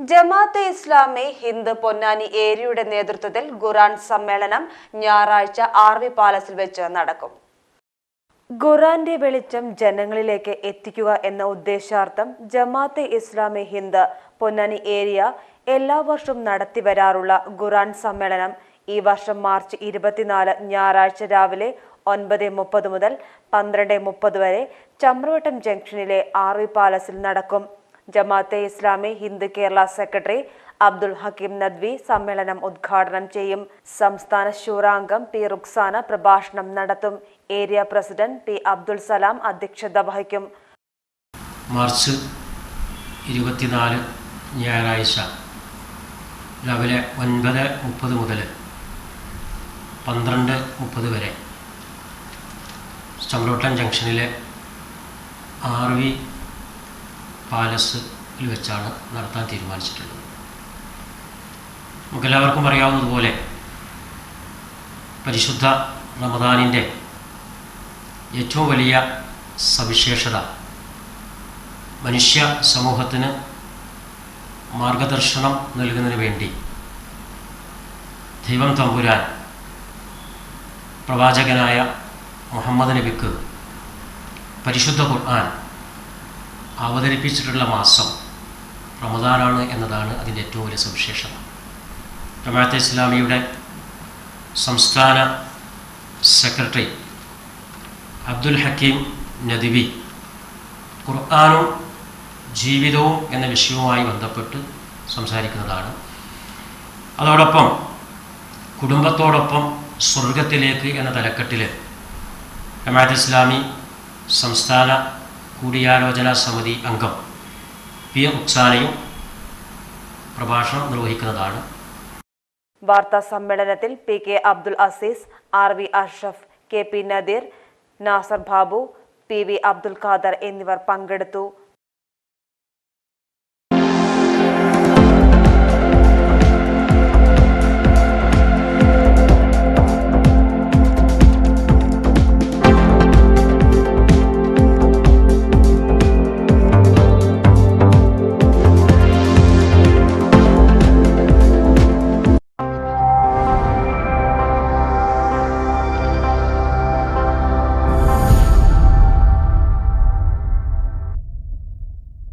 ജമാഅത്തെ ഇസ്ലാമി ഹിന്ദ് പൊന്നാനി ഏരിയയുടെ നേതൃത്വത്തിൽ ഖുറാൻ സമ്മേളനം ഞായറാഴ്ച ആർ വി പാലസിൽ വെച്ച് നടക്കും. ഖുറാന്റെ വെളിച്ചം ജനങ്ങളിലേക്ക് എത്തിക്കുക എന്ന ഉദ്ദേശാർത്ഥം ജമാഅത്തെ ഇസ്ലാമി ഹിന്ദ് പൊന്നാനി ഏരിയ എല്ലാ വർഷവും നടത്തിവരാറുള്ള ഖുറാൻ സമ്മേളനം ഈ വർഷം മാർച്ച് ഇരുപത്തിനാല് ഞായറാഴ്ച രാവിലെ ഒൻപത് മുപ്പത് മുതൽ പന്ത്രണ്ട് മുപ്പത് വരെ ചമ്രവട്ടം ജംഗ്ഷനിലെ ആർ വി പാലസിൽ നടക്കും. ജമാഅത്തെ ഇസ്ലാമി ഹിന്ദ് കേരള സെക്രട്ടറി അബ്ദുൽ ഹക്കീം നദ്വി സമ്മേളനം ഉദ്ഘാടനം ചെയ്യും. സംസ്ഥാന ശൂറാംഗം പി റുക്സാന പ്രഭാഷണം നടത്തും. Area president P Abdul Salam അധ്യക്ഷത വഹിക്കും. മാർച്ച് ഇരുപത്തിനാല് ഞായറാഴ്ച രാവിലെ ഒൻപത് മുപ്പത് മുതൽ പന്ത്രണ്ട് മുപ്പത് വരെ ചമ്രോട്ടം ജംഗ്ഷനിലെ ആർ വി പാലസിൽ വെച്ചാണ് നടത്താൻ തീരുമാനിച്ചിട്ടുള്ളത്. നമുക്കെല്ലാവർക്കും അറിയാവുന്നതുപോലെ പരിശുദ്ധ റമദാനിന്റെ ഏറ്റവും വലിയ സവിശേഷത മനുഷ്യ സമൂഹത്തിന് മാർഗദർശനം നൽകുന്നതിന് വേണ്ടി ദൈവം തമ്പുരാൻ പ്രവാചകനായ മുഹമ്മദ് നബിക്ക് പരിശുദ്ധ ഖുർആൻ അവതരിപ്പിച്ചിട്ടുള്ള മാസം റമദാനാണ് എന്നതാണ് അതിന്റെ ഏറ്റവും വലിയ സവിശേഷത. ജമാഅത്തെ ഇസ്ലാമിയുടെ സംസ്ഥാന സെക്രട്ടറി അബ്ദുൽ ഹക്കീം നദിവി ഖുർആാനും ജീവിതവും എന്ന വിഷയവുമായി ബന്ധപ്പെട്ട് സംസാരിക്കുന്നതാണ്. അതോടൊപ്പം കുടുംബത്തോടൊപ്പം സ്വർഗത്തിലേക്ക് എന്ന തലക്കെട്ടിൽ ജമാഅത്ത് ഇസ്ലാമി സംസ്ഥാന കൂടിയാലോചനാ സമിതി അംഗം പി എം ഉക്സാനയും പ്രഭാഷണം നിർവഹിക്കുന്നതാണ്. വാർത്താ സമ്മേളനത്തിൽ P K Abdul Azeez R V Ashraf K P Nadeer Nasar Babu P V Abdul Khader എന്നിവർ പങ്കെടുത്തു.